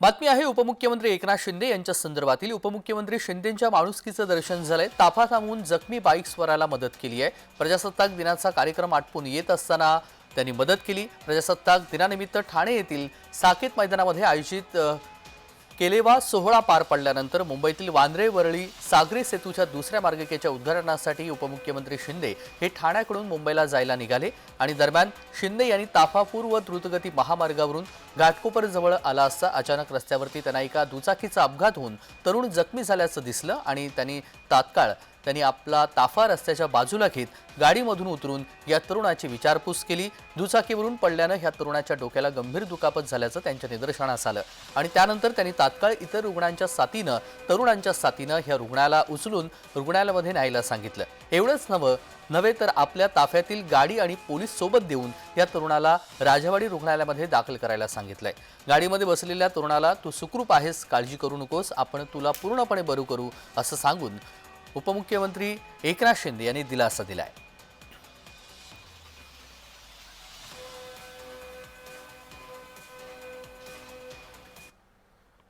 बातमी आहे उपमुख्यमंत्री एकनाथ शिंदे यांच्या संदर्भातील. उपमुख्यमंत्री शिंदेंच्या माणुसकीचं दर्शन झालंय. ताफा थांबवून जखमी बाईक स्वराला मदत केली आहे. प्रजासत्ताक दिनाचा कार्यक्रम आटपून येत असताना त्यांनी मदत केली. प्रजासत्ताक दिनानिमित्त ठाणे येथील साकेत मैदानामध्ये आयोजित केलेवा सोहळा पार पडल्यानंतर मुंबईतील वांद्रे वरळी सागरी सेतूच्या दुसऱ्या मार्गिकेच्या उद्घाटनासाठी उपमुख्यमंत्री शिंदे हे ठाण्याकडून मुंबईला जायला निघाले आणि दरम्यान शिंदे यांनी ताफापूर व द्रुतगती महामार्गावरून घाटकोपर जवळ आला असता अचानक रस्त्यावरती त्यांना एका दुचाकीचा अपघात होऊन तरुण जखमी झाल्याचं दिसलं आणि त्यांनी तात्काळ त्यांनी आपला ताफा रस्त्याच्या बाजूला घेत गाडीमधून उतरून या तरुणाची विचारपूस केली. दुचाकीवरून पडल्यानं ह्या तरुणाच्या डोक्याला गंभीर दुखापत झाल्याचं त्यांच्या निदर्शनास आलं. आणि त्यानंतर त्यांनी तात्काळ इतर रुग्णांच्या साथीनं तरुणांच्या साथीनं ह्या रुग्णाला उचलून रुग्णालयामध्ये न्यायला सांगितलं. एवढंच नवं नव्हे तर आपल्या ताफ्यातील गाडी आणि पोलीस सोबत देऊन या तरुणाला राजवाडी रुग्णालयामध्ये दाखल करायला सांगितलंय. गाडीमध्ये बसलेल्या तरुणाला तू सुखरूप आहेस काळजी करू नकोस आपण तुला पूर्णपणे बरू करू असं सांगून उपमुख्यमंत्री एकनाथ शिंदे यांनी दिलासा दिलाय.